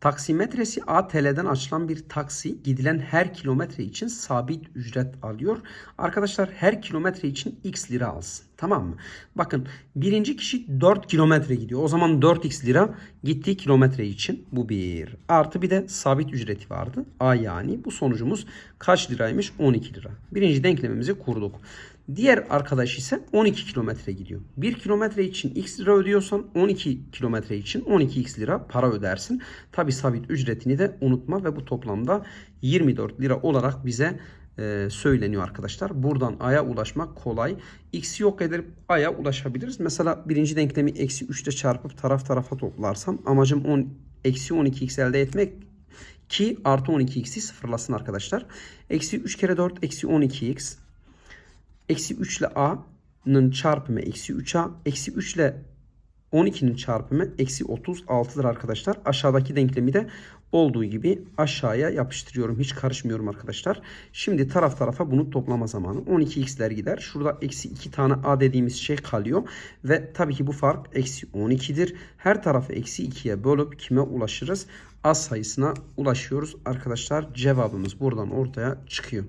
Taksimetresi ATL'den açılan bir taksi gidilen her kilometre için sabit ücret alıyor. Arkadaşlar her kilometre için x lira alsın. Tamam mı? Bakın birinci kişi 4 kilometre gidiyor. O zaman 4x lira gittiği kilometre için bu bir. Artı bir de sabit ücreti vardı. A yani bu sonucumuz kaç liraymış? 12 lira. Birinci denklemimizi kurduk. Diğer arkadaş ise 12 kilometre gidiyor. 1 kilometre için x lira ödüyorsan 12 kilometre için 12x lira para ödersin. Tabi sabit ücretini de unutma ve bu toplamda 24 lira olarak bize e, söyleniyor arkadaşlar. Buradan a'ya ulaşmak kolay. X'i yok edip a'ya ulaşabiliriz. Mesela birinci denklemi eksi 3 ile çarpıp taraf tarafa toplarsam amacım 10, eksi 12x elde etmek ki artı 12x'i sıfırlasın arkadaşlar. Eksi 3 kere 4 eksi 12x Eksi 3 ile a'nın çarpımı eksi 3a. Eksi 3 ile 12'nin çarpımı eksi 36'dır arkadaşlar. Aşağıdaki denklemi de olduğu gibi aşağıya yapıştırıyorum. Hiç karışmıyorum arkadaşlar. Şimdi taraf tarafa bunu toplama zamanı. 12x'ler gider. Şurada eksi 2 tane a dediğimiz şey kalıyor. Ve tabii ki bu fark eksi 12'dir. Her tarafı eksi 2'ye bölüp kime ulaşırız? A sayısına ulaşıyoruz arkadaşlar. Cevabımız buradan ortaya çıkıyor.